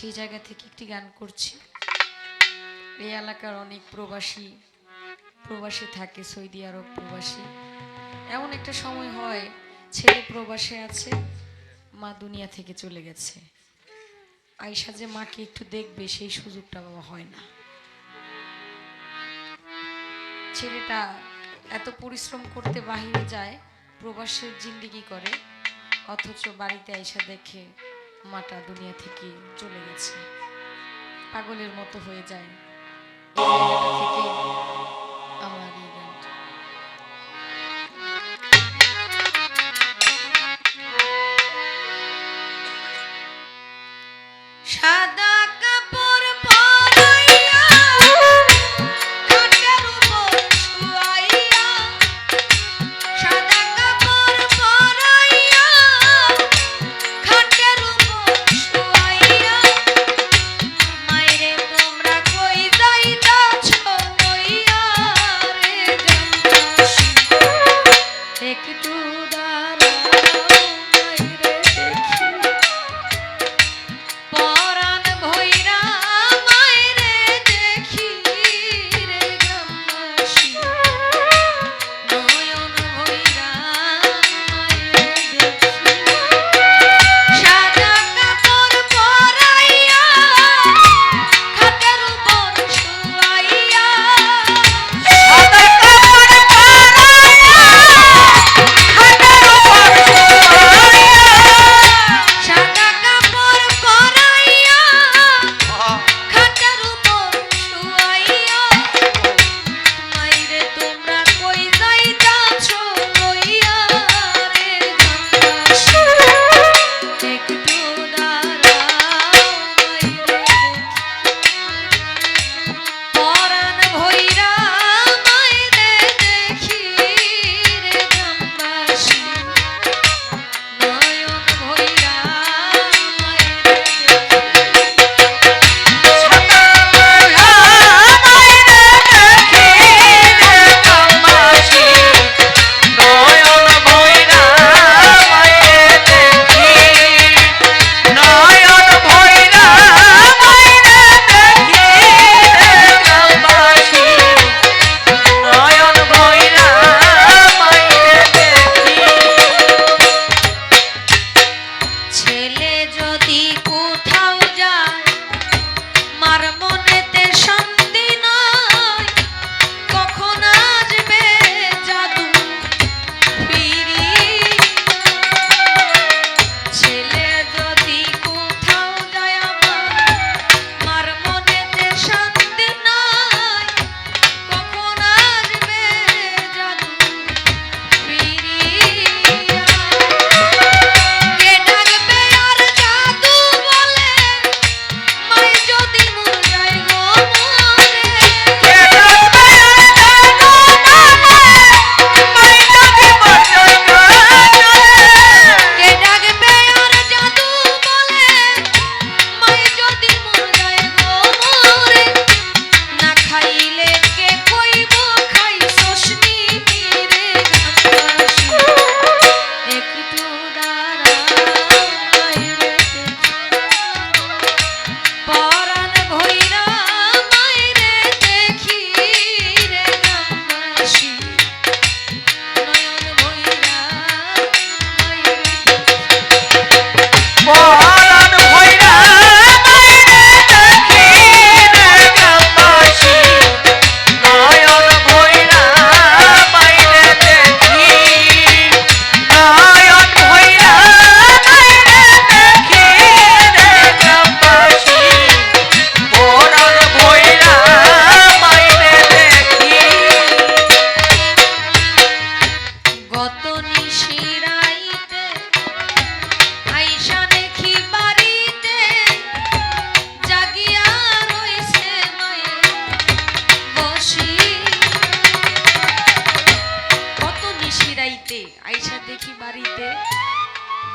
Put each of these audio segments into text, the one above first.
সেই জায়গা থেকে একটি গান করছি। এই এলাকার অনেক প্রবাসী প্রবাসী থাকে, সৌদি আরব প্রবাসী। এমন একটা সময় হয়, ছেলে প্রবাসে আছে, মা দুনিয়া থেকে চলে গেছে। আয়সা যে মাকে একটু দেখবে, সেই সুযোগটা বাবা হয় না। ছেলেটা এত পরিশ্রম করতে বাহিরে যায়, প্রবাসের জিন্দিগি করে, অথচ বাড়িতে আইসা দেখে মাটা দুনিয়া থেকে চলে গেছে। পাগলের মতো হয়ে যায়। থেকে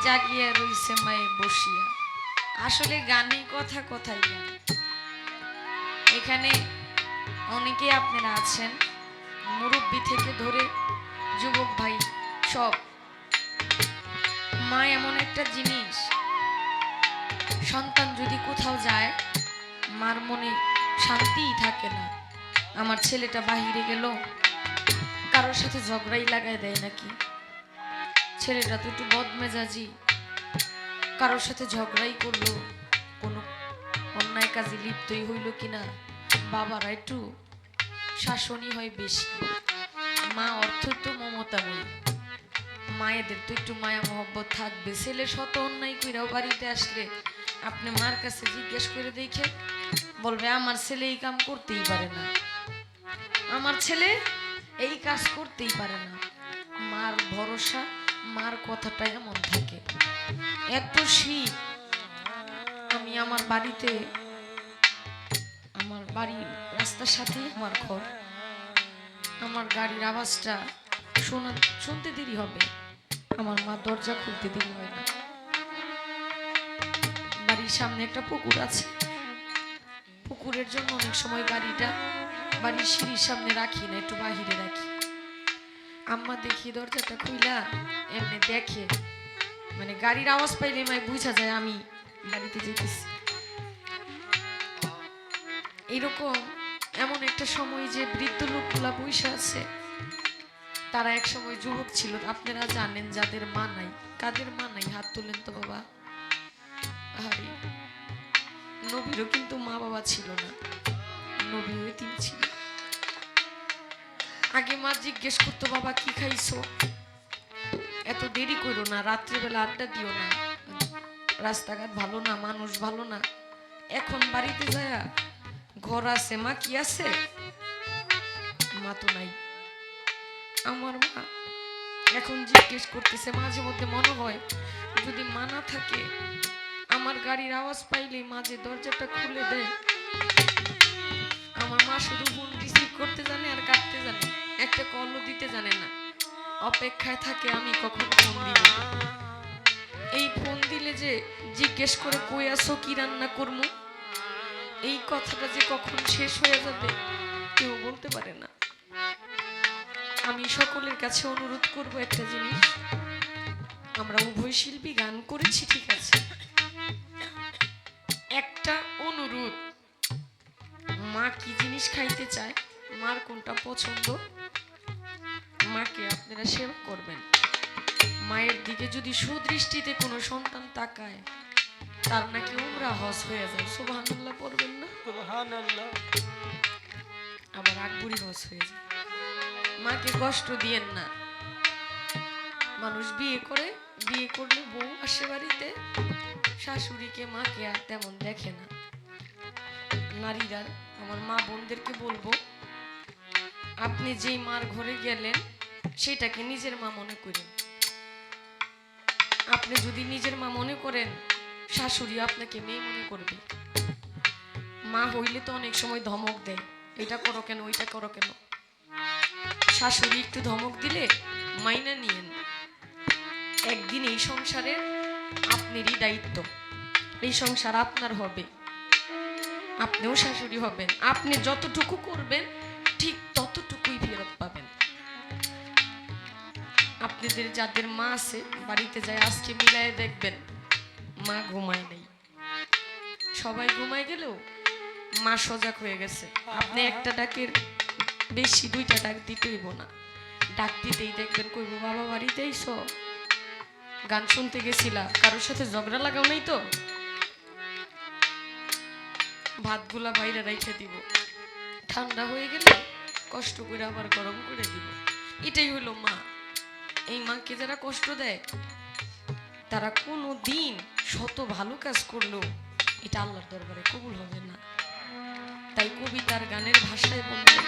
জাগিয়া রইছে মায়ে বসিয়া। আসলে গানে কথা কথাই গান এখানে অনেকে আপনারা আছেন, মুরব্বী থেকে ধরে যুবক ভাই সব। মা এমন একটা জিনিস, সন্তান যদি কোথাও যায়, মার মনে শান্তিই থাকে না। আমার ছেলেটা বাহিরে গেল, কারোর সাথে ঝগড়াই লাগাই দেয় নাকি? ছেলেটা তো একটু বদমেজাজি। কারোর সাথে ঝগড়াই করল, কোনো অন্যায় কাজে লিপ্তই হইল কিনা, বাবারা একটু শাসনই হয় বেশি। মা অর্থ তো মমতাময়ী মায়েদের তো একটু মায়া মহব্বত থাকবে। ছেলে শত অন্যায় কইরাও বাড়িতে আসলে আপনি মার কাছে জিজ্ঞেস করে দেখে বলবে, আমার ছেলে এই কাম করতেই পারে না। আমার ছেলে এই কাজ করতেই পারে না। মার ভরসা মার কথাটা এমন থাকে। এত শীত, আমি আমার বাড়িতে, আমার বাড়ি রাস্তার সাথে আমার ঘর। আমার গাড়ির আওয়াজটা শোনা, শুনতে দেরি হবে। আমার মা দরজা খুলতে দেরি হয় না। বাড়ির সামনে একটা পুকুর আছে। পুকুরের জন্য অনেক সময় গাড়িটা বাড়ির সিঁড়ির সামনে রাখি না, একটু বাহিরে রাখি। আম্মা দেখি দরজাটা খুইলা এমনি দেখে। মানে গাড়ির আওয়াজ পাইলে মায় বুঝা যায় আমি বাড়িতে যেতেছি। এরকম এমন একটা সময় যে বৃদ্ধ লোকগুলা বসে আছে, তারা এক সময় যুবক ছিল। আপনারা জানেন যাদের মা নাই। কাদের মা নাই? হাত তোলেন তো বাবা। নবীরও কিন্তু মা বাবা ছিল না। নবীও তিন ছিল। আগে মা জিজ্ঞেস করতো, বাবা, কি খাইছো? এত দেরি করো না, রাত্রিবেলা আড্ডা দিও না। রাস্তাঘাট ভালো না, মানুষ ভালো না। এখন বাড়িতে যায় ঘর আছে, মা কি আছে? মা তো নাই। আমার মা? এখন জিজ্ঞেস করতেছে, মাঝে মধ্যে মনে হয় যদি মা না থাকে, আমার গাড়ির আওয়াজ পাইলে মাঝে দরজাটা খুলে দেয়। আমার মা শুধু রিসিভ করতে জানে আর কাটতে জানে। একটা কলও দিতে জানে না। অপেক্ষায় থাকে আমি কখন ফোন এই ফোন দিলে যে জিজ্ঞেস করে, কই আসো কি রান্না করব এই কথাটা যে কখন শেষ হয়ে যাবে, কেউ বলতে পারে না। আমি সকলের কাছে অনুরোধ করব একটা জিনিস। আমরা উভয় শিল্পী গান করেছি, ঠিক আছে? একটা অনুরোধ। মা কি জিনিস খাইতে চায়? মার কোনটা পছন্দ? মাকে আপনারা সেবা করবেন। মায়ের দিকে যদি সুদৃষ্টিতে কোনো সন্তান তাকায় তার নাকি উমরা হজ হয়ে যায়। সুবহানাল্লাহ পড়বেন না? সুবহানাল্লাহ। আবার আকবরী হজ হয়ে যায়। মাকে কষ্ট দিয়েন না। মানুষ বিয়ে করে বিয়ে করলে বউ আসে বাড়িতে শাশুড়িকে মাকে আর তেমন দেখে না। নারীরা আমার মা বোনদেরকে বলব আপনি যেই মার ঘরে গেলেন, সেটাকে নিজের মা মনে করেন। আপনি যদি নিজের মা মনে করেন, শাশুড়ি আপনাকে মেয়ে মনে করবে। মা হইলে তো অনেক সময় ধমক দেয়, এটা করো কেন, ওইটা করো কেন? শাশুড়ি একটু ধমক দিলে মাইনা নিয়েন। একদিন এই সংসারের আপনারই দায়িত্ব। এই সংসার আপনার হবে। আপনিও শাশুড়ি হবেন। আপনি যতটুকু করবেন আপনাদের যাদের মা আছে, বাড়িতে যায়, আজকে মিলায় দেখবেন, মা ঘুমায় নেই। সবাই ঘুমায় গেলেও মা সজাগ হয়ে গেছে। আপনি একটা ডাকের বেশি, দুইটা ডাক দিতে হইব না। ডাক দিতেই দেখবেন, কইব, বাবা, বাড়িতে আইসো। গান শুনতে গেছিলা, কারোর সাথে ঝগড়া লাগাও নাই তো? ভাতগুলা বাইরে রাইখে দিব। ঠান্ডা হয়ে গেলে কষ্ট করে আবার গরম করে দিব। এটাই হলো মা। এই মাকে যারা কষ্ট দেয়, তারা কোনো দিন শত ভালো কাজ করল এটা আল্লাহর দরবারে কবুল হবে না। তাই কবিতার গানের ভাষায় বললেন